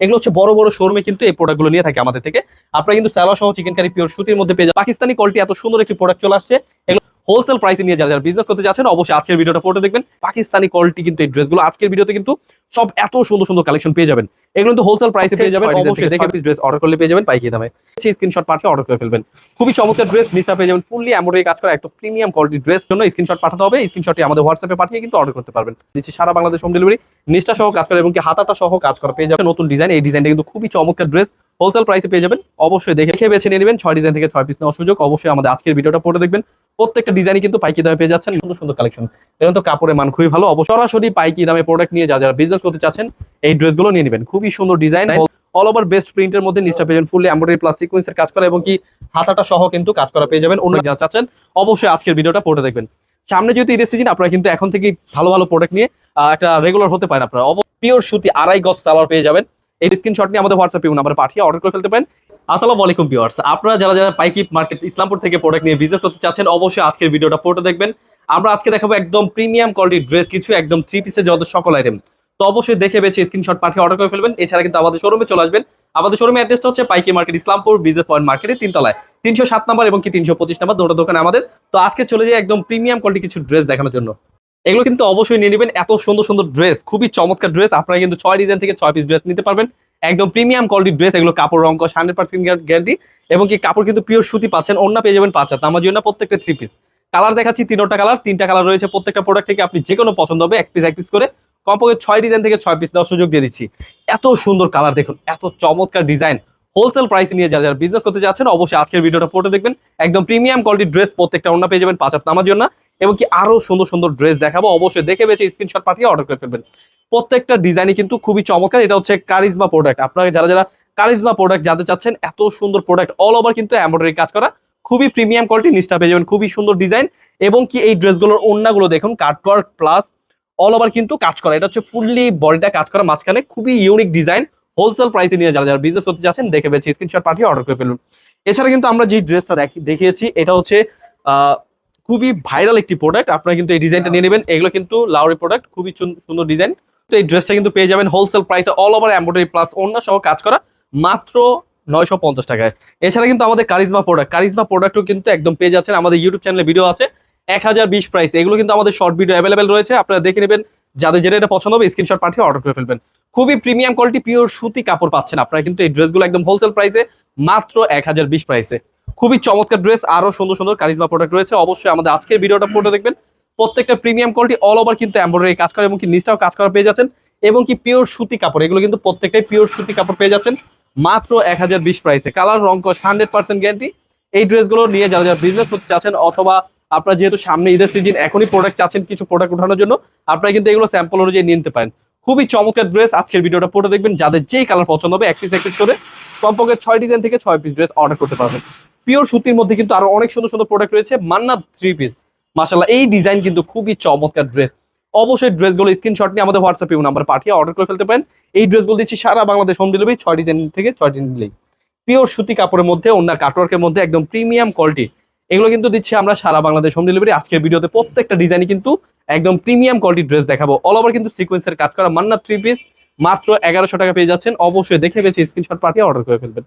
এগুলো হচ্ছে বড় বড় শোরুমে কিন্তু এই প্রোডাক্টগুলো নিয়ে থাকে আমাদের থেকে। আপনারা কিন্তু স্যালো সহ চিকেন কারি পিওর সুতির মধ্যে পেয়ে যাবেন। পাকিস্তানি কোয়ালিটি এত সুন্দর একটি প্রোডাক্ট চলে আসছে। এগুলো হোলসেল প্রাইসে নিয়ে যারা যারা বিজনেস করতে যাচ্ছেন অবশ্যই আজকের ভিডিওটা পড়ে দেখবেন। পাকিস্তানি কোয়ালিটি কিন্তু এই ড্রেসগুলো আজকের ভিডিওতে কিন্তু সব এত সুন্দর সুন্দর কালেকশন পেয়ে যাবেন। এগুলো কিন্তু হোলসেল প্রাইসে পেয়ে যাবেন অবশ্যই দেখে ড্রেস অর্ডার করলে পেয়ে যাবেন পাইকি দামে। সেই স্ক্রিনশট পাঠিয়ে অর্ডার করে ফেলবেন। খুবই চমৎকার ড্রেস নিচটা পেয়ে যাবেন ফুললি এমব্রয়ডারি কাজ করা একটা প্রিমিয়াম কোয়ালিটির ড্রেস জন্য স্ক্রিনশট পাঠাতে হবে। স্ক্রিনশটটি আমাদের হোয়াটসঅ্যাপে পাঠিয়ে কিন্তু অর্ডার করতে পারবেন। দিচ্ছি সারা বাংলাদেশ হোম ডেলিভারি নিচটা সহ কাজ করে এবং কি হাতাটা সহ কাজ করা পেয়ে যাবেন। নতুন ডিজাইন এই ডিজাইনটা কিন্তু খুবই চমৎকার ড্রেস হোলসেল প্রাইসে পেয়ে যাবেন। অবশ্যই দেখে বেছে নিয়ে নেবেন। ছয় ডিজাইন থেকে ছয় পিস নেওয়ার সুযোগ। অবশ্যই আমাদের আজকের ভিডিওটা পড়ে দেখবেন। প্রত্যেকটা ডিজাইনই কিন্তু পাইকি দামে পেয়ে যাচ্ছেন। সুন্দর সুন্দর কালেকশন এখন তো কাপড়ের মান খুবই ভালো। অবশ্যই সরাসরি পাইকি দামে প্রোডাক্ট নিয়ে যা যারা বিজনেস করতে চাচ্ছেন এই ড্রেসগুলো নিয়ে নেবেন। খুবই সুন্দর ডিজাইন অল ওভার বেস্ট প্রিন্টের মধ্যে নিচটা পেয়ে যাবেন। ফুললি এমব্রয়ডারি প্লাস সিকোয়েন্সের কাজ করা এবং কি হাতাটা সহ কিন্তু কাজ করা পেয়ে যাবেন। অন্য যারা চাচ্ছেন অবশ্যই আজকের ভিডিওটা পড়ে দেখবেন। সামনে যেহেতু ঈদের সিজন আপনারা কিন্তু এখন থেকে ভালো ভালো প্রোডাক্ট নিয়ে আহ, একটা রেগুলার হতে পারেন আপনারা। পিওর সুতি আড়াই গজ সালোয়ার পেয়ে যাবেন। এই স্ক্রিনশট নিয়ে আমাদের হোয়াটসঅ্যাপে নাম্বারে পাঠিয়ে অর্ডার করে ফেলতে পারেন। আসসালামু আলাইকুম ভিউয়ার্স আপনারা যারা যারা পাইকি মার্কেট ইসলামপুর থেকে প্রোডাক্ট নিয়ে বিজনেস করতে চাচ্ছেন, অবশ্যই আজকের ভিডিওটা পড়ে দেখবেন। আমরা আজকে দেখাবো একদম প্রিমিয়াম কোয়ালিটির ড্রেস কিছু একদম থ্রি পিসের যত সকল আইটেম তো অবশ্যই দেখে বেছে স্ক্রিনশট পাঠিয়ে অর্ডার করে ফেলবেন। এছাড়া কিন্তু আমাদের শোরুমে চলে আসবেন। আমাদের শোরুমের অ্যাড্রেসটা হচ্ছে পাইকি মার্কেট ইসলামপুর বিজনেস পয়েন্ট মার্কেটের তিনতলায়। তিনশো সাত নাম্বার এবং কি তিনশো পঁচিশ নাম্বার, দুটো দোকান আমাদের। তো আজকে চলে যাই একদম প্রিমিয়াম কোয়ালিটি কিছু ড্রেস দেখানোর জন্য। এগুলো কিন্তু অবশ্যই নিয়ে নেবেন। এত সুন্দর সুন্দর ড্রেস খুবই চমৎকার ড্রেস আপনারা কিন্তু ছয় ডিজাইন থেকে ছয় পিস ড্রেস নিতে পারবেন। একদম প্রিমিয়াম কোয়ালিটির ড্রেস এগুলো কাপড় রঙ হান্ড্রেড পার্সেন্ট গ্যারান্টি এবং কি কাপড় কিন্তু পিওর সুতি পাচ্ছেন অন্য পেয়ে যাবেন পাঁচ আমার জন্য প্রত্যেকটা থ্রি পিস কালার দেখাচ্ছি, তিনটা কালার তিনটা কালার রয়েছে প্রত্যেকটা প্রোডাক্ট থেকে। আপনি যে কোনো পছন্দ হবে, এক পিস এক পিস করে কমপক্ষে ছয় ডিজাইন থেকে ছয় পিস দেওয়ার সুযোগ দিয়ে দিচ্ছি। এত সুন্দর কালার দেখুন, এত চমৎকার ডিজাইন হোলসেল প্রাইস নিয়ে যারা যারা বিজনেস করতে যাচ্ছেন, অবশ্যই আজকের ভিডিওটা পড়ে দেখবেন। একদম প্রিমিয়াম কোয়ালিটির ড্রেস প্রত্যেকটা অন্য পেয়ে যাবেন পাঁচ হাত জন্য। এবং কি আরও সুন্দর সুন্দর ড্রেস দেখাবো। অবশ্যই দেখে বেছে স্ক্রিনশট পাঠিয়ে অর্ডার করে ফেলবেন। প্রত্যেকটা ডিজাইনই কিন্তু খুবই চমৎকার। এটা হচ্ছে কারিজমা প্রোডাক্ট আপনারা যারা যারা কারিজমা প্রোডাক্ট জানতে চাচ্ছেন, এত সুন্দর প্রোডাক্ট অল ওভার কিন্তু এমব্রয়ডারি কাজ করা। খুবই প্রিমিয়াম কোয়ালিটি নিচটা পেয়ে যাবেন। খুবই সুন্দর ডিজাইন এবং কি এই ড্রেসগুলোর ওন্নাগুলো দেখুন কাটওয়ার্ক প্লাস অল ওভার কিন্তু কাজ করা। এটা হচ্ছে ফুললি বডিটা কাজ করা। মাঝখানে খুবই ইউনিক ডিজাইন হোলসেল প্রাইসে নিয়ে যারা যারা বিজনেস করতে চাচ্ছেন, দেখে বেছে স্ক্রিনশট পাঠিয়ে অর্ডার করে ফেলুন। এছাড়া কিন্তু আমরা যে ড্রেসটা দেখিয়েছি, এটা হচ্ছে খুবই ভাইরাল একটি প্রোডাক্ট আপনারা কিন্তু এই ডিজাইনটা নিয়ে নেবেন। এগুলো কিন্তু লাউরি প্রোডাক্ট খুবই সুন্দর ডিজাইন তো এই ড্রেসটা কিন্তু পেয়ে যাবেন হোলসেল প্রাইসে অল ওভার এমব্রয়ডারি প্লাস অন্য সহ কাজ করা মাত্র নয়শো পঞ্চাশ টাকায়। এছাড়া কিন্তু আমাদের কারিজমা প্রোডাক্ট কারিজমা প্রোডাক্টও কিন্তু একদম পেয়ে যাচ্ছেন। আমাদের ইউটিউব চ্যানেলে ভিডিও আছে। এক হাজার বিশ প্রাইস এগুলো কিন্তু আমাদের শর্ট ভিডিও অ্যাভেলেবেল রয়েছে। আপনারা দেখে নেবেন। যাদের যেটা এটা পছন্দ হবে স্ক্রিনশট পাঠিয়ে অর্ডার করে ফেলবেন। খুবই প্রিমিয়াম কোয়ালিটি পিওর সুতি কাপড় পাচ্ছেন আপনারা কিন্তু। এই ড্রেসগুলো একদম হোলসেল প্রাইসে মাত্র এক হাজার বিশ প্রাইসে খুবই চমৎকার ড্রেস আরও সুন্দর সুন্দর কারিজমা প্রোডাক্ট রয়েছে। অবশ্যই আমাদের আজকের ভিডিওটা পড়ে দেখবেন। প্রত্যেকটা প্রিমিয়াম কোয়ালিটি অল ওভার কিন্তু এমব্রয়ডারি কাজ করে এবং কি নিচটাও কাজ করা পেয়ে যাচ্ছেন। এবং কি পিওর সুতি কাপড়, এগুলো কিন্তু প্রত্যেকটাই পিওর সুতি কাপড় পেয়ে যাচ্ছেন। মাত্র এক হাজার বিশ প্রাইসে কালার রং কস হান্ড্রেড পার্সেন্ট গ্যারান্টি এই ড্রেসগুলো নিয়ে যারা যারা বিজনেস করতে চাচ্ছেন অথবা আপনারা যেহেতু সামনে ঈদের সিজন এখনই প্রোডাক্ট চাচ্ছেন কিছু প্রোডাক্ট উঠানোর জন্য, আপনারা কিন্তু এগুলো স্যাম্পল অনুযায়ী নিতে পারেন। খুবই চমৎকার ড্রেস আজকের ভিডিওটা পড়ে দেখবেন। যাদের যেই কালার পছন্দ হবে, এক পিস এক পিস করে কমপক্ষে ছয় ডিজাইন থেকে ছয় পিস ড্রেস অর্ডার করতে পারবেন। পিওর সুতির মধ্যে কিন্তু আরও অনেক সুন্দর সুন্দর প্রোডাক্ট রয়েছে। মান্না থ্রি পিস মাসাল্লাহ এই ডিজাইন কিন্তু খুবই চমৎকার ড্রেস অবশ্যই ড্রেসগুলো স্ক্রিনশট নিয়ে আমাদের হোয়াটসঅ্যাপে নাম্বার পাঠিয়ে অর্ডার করে ফেলতে পারেন। এই ড্রেসগুলো দিচ্ছি সারা বাংলাদেশ হোম ডেলিভারি ছয় ডিজাইন থেকে ছয় ডিজাইন পিওর সুতি কাপড়ের মধ্যে অন্য কাটওয়ার্কের মধ্যে একদম প্রিমিয়াম কোয়ালিটি এগুলো কিন্তু দিচ্ছি আমরা সারা বাংলাদেশ হোম ডেলিভারি আজকের ভিডিওতে প্রত্যেকটা ডিজাইনই কিন্তু একদম প্রিমিয়াম কোয়ালিটির ড্রেস দেখাবো। অল ওভার কিন্তু সিকোয়েন্সের কাজ করা মান্না থ্রি পিস মাত্র এগারোশো টাকা পেয়ে যাচ্ছেন। অবশ্যই দেখে পেয়েছি স্ক্রিনশট পাঠিয়ে অর্ডার করে ফেলবেন।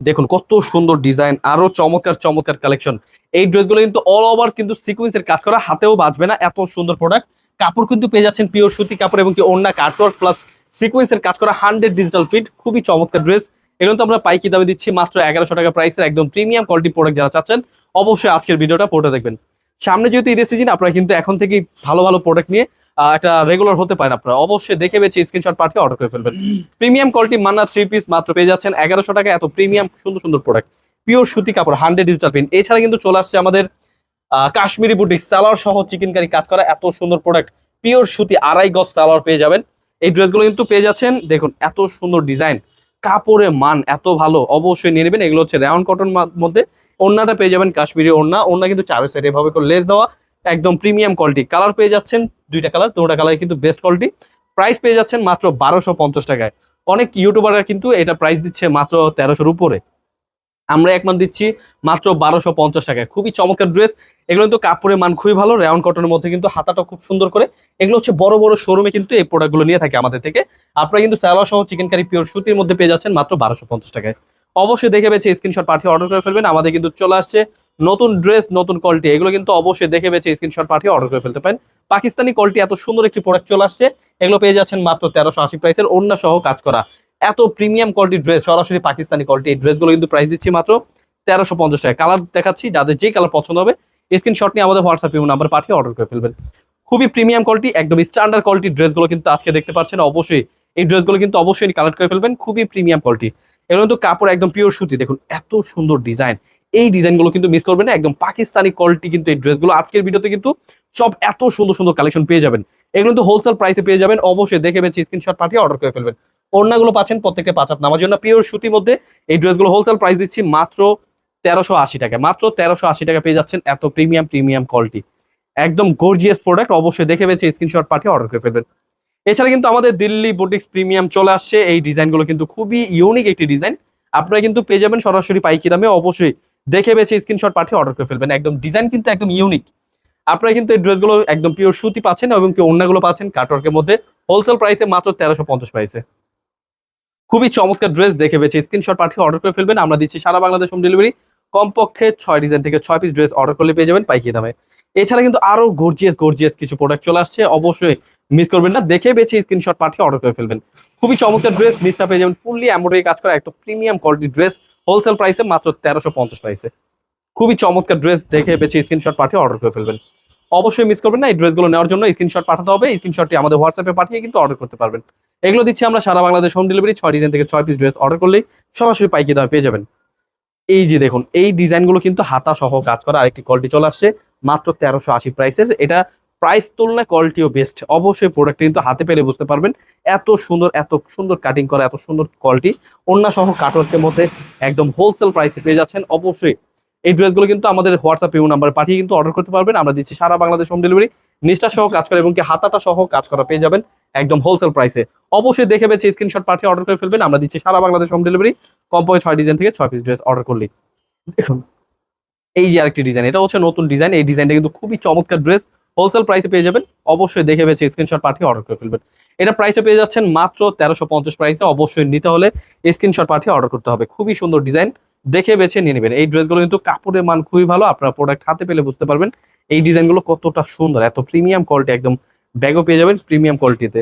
দেখুন, কত সুন্দর ডিজাইন, আরও চমৎকার চমৎকার কালেকশন এই ড্রেসগুলো কিন্তু অল ওভার কিন্তু সিকুয়েন্সের কাজ করা, হাতেও বাঁচবে না, এত সুন্দর প্রোডাক্ট কাপড় কিন্তু পেয়ে যাচ্ছেন পিওর সুতি কাপড় এবং কি অন্য কাটওয়ার্ক প্লাস সিকুয়েন্সের কাজ করা হান্ড্রেড ডিজিটাল প্রিন্ট খুবই চমৎকার ড্রেস এগুলো তো আমরা পাইকি দামে দিচ্ছি, মাত্র এগারোশো টাকা প্রাইসের একদম প্রিমিয়াম কোয়ালিটি প্রোডাক্ট যারা চাচ্ছেন, অবশ্যই আজকের ভিডিওটা পড়ে দেখবেন। সামনে যেহেতু ঈদের সিজন আপনারা কিন্তু এখন থেকে ভালো ভালো প্রোডাক্ট নিয়ে একটা রেগুলার হতে পারেন আপনারা। অবশ্যই দেখে বেছে স্ক্রিনশট পাঠিয়ে অর্ডার করে ফেলবেন। প্রিমিয়াম কোয়ালিটি মান্না থ্রি পিস মাত্র পেয়ে যাচ্ছেন এগারোশো টাকা এত প্রিমিয়াম সুন্দর সুন্দর প্রোডাক্ট পিওর সুতি কাপড় হান্ড্রেড ডিজিটাল প্রিন্ট এছাড়া কিন্তু চলে আসছে আমাদের কাশ্মীরি বুটিক সালোয়ার সহ চিকেন কারি কাজ করা এত সুন্দর প্রোডাক্ট পিওর সুতি আড়াই গজ সালোয়ার পেয়ে যাবেন। এই ড্রেসগুলো কিন্তু পেয়ে যাচ্ছেন, দেখুন এত সুন্দর ডিজাইন কাপড়ের মান এত ভালো, অবশ্যই নিয়ে নেবেন। এগুলো হচ্ছে রাউন্ড কটন মধ্যে ওড়নাটা পেয়ে যাবেন কাশ্মীরি ওড়না। ওড়না কিন্তু চারো সাইড এভাবে করে লেস দেওয়া, একদম প্রিমিয়াম কোয়ালিটি কালার পেয়ে যাচ্ছেন দুইটা কালার দুটা কালার কিন্তু বেস্ট কোয়ালিটি প্রাইস পেয়ে যাচ্ছেন মাত্র বারোশো পঞ্চাশ টাকায়। অনেক ইউটিউবাররা কিন্তু এটা প্রাইস দিচ্ছে মাত্র তেরোশোর উপরে। আমরা এক মান দিচ্ছি মাত্র বারোশো পঞ্চাশ টাকায়। খুবই চমৎকার ড্রেস এগুলো কিন্তু কাপড়ের মান খুবই ভালো রাউন্ড কটনের মধ্যে কিন্তু হাতাটা খুব সুন্দর করে। এগুলো হচ্ছে বড় বড় শোরুমে কিন্তু এই প্রোডাক্টগুলো নিয়ে থাকে আমাদের থেকে। আপনারা কিন্তু স্যালোয়ার সহ চিকেন কারি পিওর সুতির মধ্যে পেয়ে যাচ্ছেন মাত্র বারোশো পঞ্চাশ টাকায়। অবশ্যই দেখে বেছে স্ক্রিনশট পাঠিয়ে অর্ডার করে ফেলবেন। আমাদের কিন্তু চলে আসছে নতুন ড্রেস নতুন কোয়ালিটি এগুলো কিন্তু অবশ্যই দেখে বেছে স্ক্রিনশট পাঠিয়ে অর্ডার করে ফেলতে পারেন। পাকিস্তানি কোয়ালিটি এত সুন্দর একটি প্রোডাক্ট চলে আসছে। এগুলো পেয়ে যাচ্ছেন মাত্র তেরোশো আশি প্রাইসের অন্য সহ কাজ করা। এত প্রিমিয়াম কোয়ালিটির ড্রেস সরাসরি পাকিস্তানি কোয়ালিটি এই ড্রেসগুলো কিন্তু প্রাইস দিচ্ছি মাত্র তেরোশো পঞ্চাশ টাকা। কালার দেখাচ্ছি, যাদের যে কালার পছন্দ হবে স্ক্রিনশট নিয়ে আমাদের হোয়াটসঅ্যাপ নাম্বার পাঠিয়ে অর্ডার করে ফেলবেন। খুবই প্রিমিয়াম কোয়ালিটি একদম স্ট্যান্ডার্ড কোয়ালিটির ড্রেসগুলো কিন্তু আজকে দেখতে পাচ্ছেন। অবশ্যই এই ড্রেসগুলো কিন্তু অবশ্যই কালেক্ট করে ফেলবেন, খুবই প্রিমিয়াম কোয়ালিটি এগুলো কিন্তু কাপড় একদম পিওর সুতি, দেখুন এত সুন্দর ডিজাইন এই ডিজাইনগুলো কিন্তু মিস করবেন না, একদম পাকিস্তানি কোয়ালিটি কিন্তু এই ড্রেসগুলো। আজকের ভিডিওতে কিন্তু সব এত সুন্দর সুন্দর কালেকশন পেয়ে যাবেন। এগুলো কিন্তু হোলসেল প্রাইসে পেয়ে যাবেন, অবশ্যই দেখে বেছে স্ক্রিনশট পাঠিয়ে অর্ডার করে ফেলবেন। ওড়নাগুলো পাচ্ছেন প্রত্যেকটা পাঁচ হাত নামার জন্য। পিওর সুতির মধ্যে এই ড্রেসগুলো হোলসেল প্রাইস দিচ্ছি মাত্র তেরোশো আশি টাকা, মাত্র তেরোশো আশি টাকা পেয়ে যাচ্ছেন এত প্রিমিয়াম প্রিমিয়াম কোয়ালিটি একদম গর্জিয়াস প্রোডাক্ট অবশ্যই দেখে বেছে স্ক্রিনশট পাঠিয়ে অর্ডার করে ফেলবেন। এছাড়া কিন্তু আমাদের দিল্লি বুটিক্স প্রিমিয়াম চলে আসছে। এই ডিজাইনগুলো কিন্তু খুবই ইউনিক একটি ডিজাইন। আপনারা কিন্তু পেয়ে যাবেন সরাসরি পাইকি দামে। অবশ্যই দেখে বেছে স্ক্রিনশট পাঠিয়ে অর্ডার করে ফেলবেন। একদম ডিজাইন কিন্তু একদম ইউনিক আপনারা কিন্তু এই ড্রেসগুলো একদম পিওর সুতি পাচ্ছেন এবং কি অন্যগুলো পাচ্ছেন কাটওয়ার্কের মধ্যে। হোলসেল প্রাইসে মাত্র তেরোশো পঞ্চাশ প্রাইসে খুবই চমৎকার ড্রেস দেখে বেছে স্ক্রিনশট পাঠিয়ে অর্ডার করে ফেলবেন। আমরা দিচ্ছি সারা বাংলাদেশ হোম ডেলিভারি কমপক্ষে ছয় ডিজাইন থেকে ছয় পিস ড্রেস অর্ডার করলে পেয়ে যাবেন পাইকি দামে। এছাড়া কিন্তু আরও গর্জিয়াস গর্জিয়াস কিছু প্রোডাক্ট চলে আসছে। অবশ্যই মিস করবেন না, দেখে বেছে স্ক্রিনশট পাঠিয়ে অর্ডার করে ফেলবেন। খুবই চমৎকার ড্রেস মিসটা পেয়ে যাবেন ফুললি এমব্রয়ডারি কাজ করা একটা প্রিমিয়াম কোয়ালিটি ড্রেস হোলসেল প্রাইসে মাত্র তেরোশো পঞ্চাশ প্রাইসে খুবই চমৎকার ড্রেস দেখে বেছে স্ক্রিনশট পাঠিয়ে অর্ডার করে ফেলবেন। অবশ্যই মিস করবেন না, এই ড্রেসগুলো নেওয়ার জন্য স্ক্রিনশট পাঠাতে হবে স্ক্রিনশটটি আমাদের হোয়াটসঅ্যাপে পাঠিয়ে কিন্তু অর্ডার করতে পারবেন। এগুলো দিচ্ছি আমরা সারা বাংলাদেশ হোম ডেলিভারি ছয় ডিজাইন থেকে ছয় পিস ড্রেস অর্ডার করলেই সরাসরি পাইকি দামে পেয়ে যাবেন। এই যে দেখুন, এই ডিজাইনগুলো কিন্তু হাতা সহ কাজ করা আরেকটি কোয়ালিটি চলে আসছে, মাত্র তেরোশো আশি প্রাইসের এটা প্রাইস তুলনায় কোয়ালিটিও বেস্ট অবশ্যই প্রোডাক্ট কিন্তু হাতে পেলে বুঝতে পারবেন। এত সুন্দর এত সুন্দর কাটিং করা, এত সুন্দর কোয়ালিটি অন্য সহ কাটওয়ার্কের মধ্যে একদম হোলসেল প্রাইসে পেয়ে যাচ্ছেন। অবশ্যই এই ড্রেসগুলো কিন্তু আমাদের হোয়াটসঅ্যাপ ইউ নাম্বার পাঠিয়ে কিন্তু অর্ডার করতে পারবেন। আমরা দিচ্ছি সারা বাংলাদেশ হোম ডেলিভারি নিষ্ঠা সহ কাজ করা এবং কি হাতাটা সহ কাজ করা পেয়ে যাবেন একদম হোলসেল প্রাইসে অবশ্যই দেখে বেছে স্ক্রিনশট পাঠিয়ে অর্ডার করে ফেলবেন। আমরা দিচ্ছি সারা বাংলাদেশ হোম ডেলিভারি কমপক্ষে ছয় ডিজাইন থেকে ছয় পিস ড্রেস অর্ডার করলি দেখুন, এই যে আরেকটি ডিজাইন এটা হচ্ছে নতুন ডিজাইন এই ডিজাইনটা কিন্তু খুবই চমৎকার ড্রেস হোলসেল প্রাইসে পেয়ে যাবেন। অবশ্যই দেখে বেছে স্ক্রিনশট পাঠিয়ে অর্ডার করে ফেলবেন। এটা প্রাইসে পেয়ে যাচ্ছেন মাত্র তেরোশো পঞ্চাশ প্রাইসে অবশ্যই নিতে হলে স্ক্রিনশট পাঠিয়ে অর্ডার করতে হবে। খুবই সুন্দর ডিজাইন দেখে বেছে নিয়ে নেবেন। এই ড্রেসগুলো কিন্তু কাপড়ের মান খুবই ভালো। আপনারা প্রোডাক্ট হাতে পেলে বুঝতে পারবেন এই ডিজাইনগুলো কতটা সুন্দর। এত প্রিমিয়াম কোয়ালিটি একদম ব্যাগও পেয়ে যাবেন প্রিমিয়াম কোয়ালিটিতে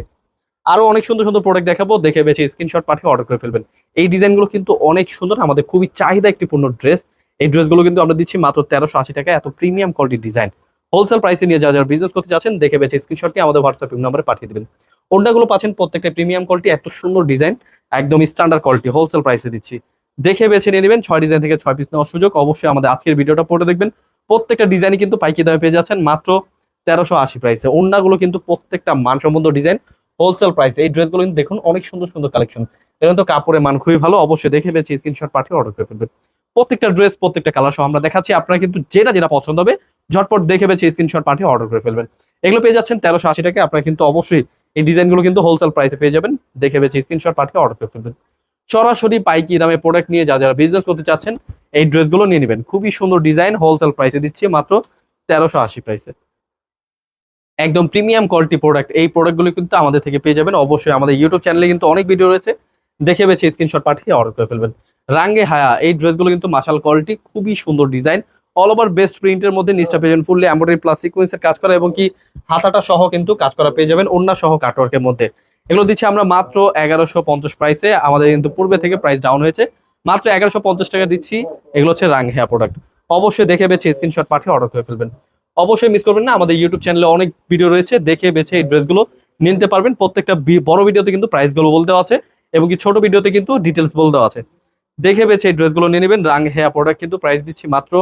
আরও অনেক সুন্দর সুন্দর প্রোডাক্ট দেখাবো। দেখে বেছে স্ক্রিনশট পাঠিয়ে অর্ডার করে ফেলবেন। এই ডিজাইনগুলো কিন্তু অনেক সুন্দর। আমাদের খুবই চাহিদা একটি পূর্ণ ড্রেস এই ড্রেসগুলো কিন্তু আমরা দিচ্ছি মাত্র তেরোশো আশি টাকা এত প্রিমিয়াম কোয়ালিটির ডিজাইন হোলসেল প্রাইসে নিয়ে যারা যারা বিজনেস করতে চাচ্ছেন দেখে বেছে স্ক্রিনশটটি আমাদের হোয়াটসঅ্যাপ নাম্বারে পাঠিয়ে দেবেন। ওন্ডাগুলো পাচ্ছেন প্রত্যেকটা প্রিমিয়াম কোয়ালিটি এত সুন্দর ডিজাইন একদম স্ট্যান্ডার্ড কোয়ালিটি হোলসেল প্রাইসে দিচ্ছি। দেখে বেছে নিয়ে নেবেন, ছয় ডিজাইন থেকে ছয় পিস নেওয়ার সুযোগ। অবশ্যই আমাদের আজকের ভিডিওটা পড়ে দেখবেন। প্রত্যেকটা ডিজাইনই কিন্তু পাইকি দামে পেয়ে যাচ্ছেন মাত্র তেরোশো আশি প্রাইসে অন্যগুলো কিন্তু প্রত্যেকটা মানসম্বন্ধ ডিজাইন হোলসেল প্রাইস এই ড্রেসগুলো কিন্তু দেখুন, অনেক সুন্দর সুন্দর কালেকশন এখানে তো কাপড়ের মান খুবই ভালো। অবশ্যই দেখে বেছে স্ক্রিনশট পাঠিয়ে অর্ডার করে ফেলবেন। প্রত্যেকটা ড্রেস, প্রত্যেকটা কালার সহ আমরা দেখাচ্ছি। আপনারা কিন্তু যেটা যেটা পছন্দ হবে, ঝটপট দেখে বেছে স্ক্রিনশট পাঠিয়ে অর্ডার করে ফেলবেন। এগুলো পেয়ে যাচ্ছেন তেরোশো আশি টাকা আপনারা কিন্তু অবশ্যই এই ডিজাইনগুলো কিন্তু হোলসেল প্রাইসে পেয়ে যাবেন। দেখে বেছে স্ক্রিনশট পাঠিয়ে অর্ডার করে ফেলবেন। সরাসরি পাইকি দামে প্রোডাক্ট নিয়ে যা, যারা বিজনেস করতে চাচ্ছেন, এই ড্রেসগুলো নিয়ে নেবেন। খুবই সুন্দর ডিজাইন হোলসেল প্রাইসে দিচ্ছি মাত্র তেরোশো আশি প্রাইসে একদম প্রিমিয়াম কোয়ালিটি প্রোডাক্ট এই প্রোডাক্টগুলো কিন্তু আমাদের থেকে পেয়ে যাবেন। অবশ্যই আমাদের ইউটিউব চ্যানেলে কিন্তু অনেক ভিডিও রয়েছে। দেখে বেছে স্ক্রিনশট পাঠিয়ে অর্ডার করে ফেলবেন। রাঙ্গে হায়া, এই ড্রেসগুলো কিন্তু মাসাল কোয়ালিটি, খুবই সুন্দর ডিজাইন। অল ওভার বেস্ট প্রিন্টের মধ্যে নিচটা পেয়ে যাবেন ফুললি এমব্রয়ডারি প্লাস সিকোয়েন্সের কাজ করা এবং কি হাতাটা সহ কিন্তু কাজ করা পেয়ে যাবেন অন্য সহ কাটওয়ার্কের মধ্যে। এগুলো দিচ্ছি আমরা মাত্র এগারোশো পঞ্চাশ প্রাইসে আমাদের কিন্তু পূর্বে থেকে প্রাইস ডাউন হয়েছে। মাত্র এগারোশো পঞ্চাশ টাকা দিচ্ছি। এগুলো হচ্ছে রাং হেয়ার প্রোডাক্ট অবশ্যই দেখে বেছে স্ক্রিনশট পাঠিয়ে অর্ডার করে ফেলবেন। অবশ্যই মিস করবেন না, আমাদের ইউটিউব চ্যানেলে অনেক ভিডিও রয়েছে। দেখে বেছে এই ড্রেসগুলো নিতে পারবেন। প্রত্যেকটা বড় ভিডিওতে কিন্তু প্রাইসগুলো বলতে আছে এবং কি ছোট ভিডিওতে কিন্তু ডিটেলস বলতে আছে। দেখে বেছে এই ড্রেসগুলো নিয়ে নেবেন। রাং হেয়া প্রোডাক্ট কিন্তু প্রাইস দিচ্ছি মাত্র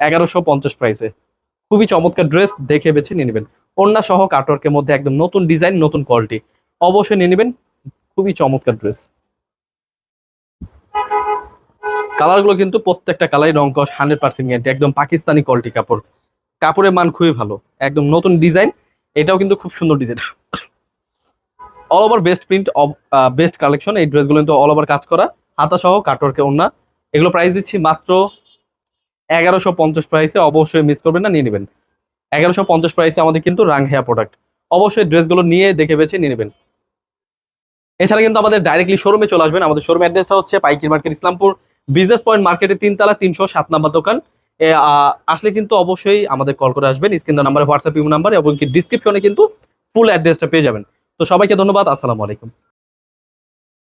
এগারোশো পঞ্চাশ প্রাইসে খুবই চমৎকার ড্রেস দেখে বেছে নিয়ে নেবেন। অন্যা সহ কাটওয়ার্কের মধ্যে একদম নতুন ডিজাইন নতুন কোয়ালিটি অবশ্যই নিয়ে নেবেন। খুবই চমৎকার ড্রেস কালারগুলো কিন্তু প্রত্যেকটা কালারই রং কস, হান্ড্রেড পার্সেন্ট গ্যারান্টি একদম পাকিস্তানি কোয়ালিটি কাপড়। কাপড়ের মান খুবই ভালো। একদম নতুন ডিজাইন এটাও কিন্তু খুব সুন্দর design all over best print best collection এই ড্রেসগুলো কিন্তু অল ওভার কাজ করা। হাতা সহ কাটওয়ার্কে ওন্না এগুলো প্রাইস দিচ্ছি মাত্র এগারোশো পঞ্চাশ প্রাইসে অবশ্যই মিস করবেন না, নিয়ে নেবেন। এগারোশো পঞ্চাশ প্রাইসে আমাদের কিন্তু রাং হেয়ার প্রোডাক্ট অবশ্যই ড্রেসগুলো নিয়ে দেখে বেছে নিয়ে নেবেন। এছাড়া কিন্তু আমাদের ডাইরেক্টলি শোরুমে চলে আসবেন। আমাদের শোরুম অ্যাড্রেসটা হচ্ছে পাইকির মার্কেট ইসলামপুর। বিজনেস পয়েন্ট মার্কেটের তিনতলা, তিনশো সাত নাম্বার দোকান। আসলে কিন্তু অবশ্যই আমাদের কল করে আসবেন। স্ক্রিন নাম্বার হোয়াটসঅ্যাপ ইউ নাম্বার এবং কি ডিসক্রিপশনে কিন্তু ফুল অ্যাড্রেসটা পেয়ে যাবেন। তো সবাইকে ধন্যবাদ। আসসালামু আলাইকুম।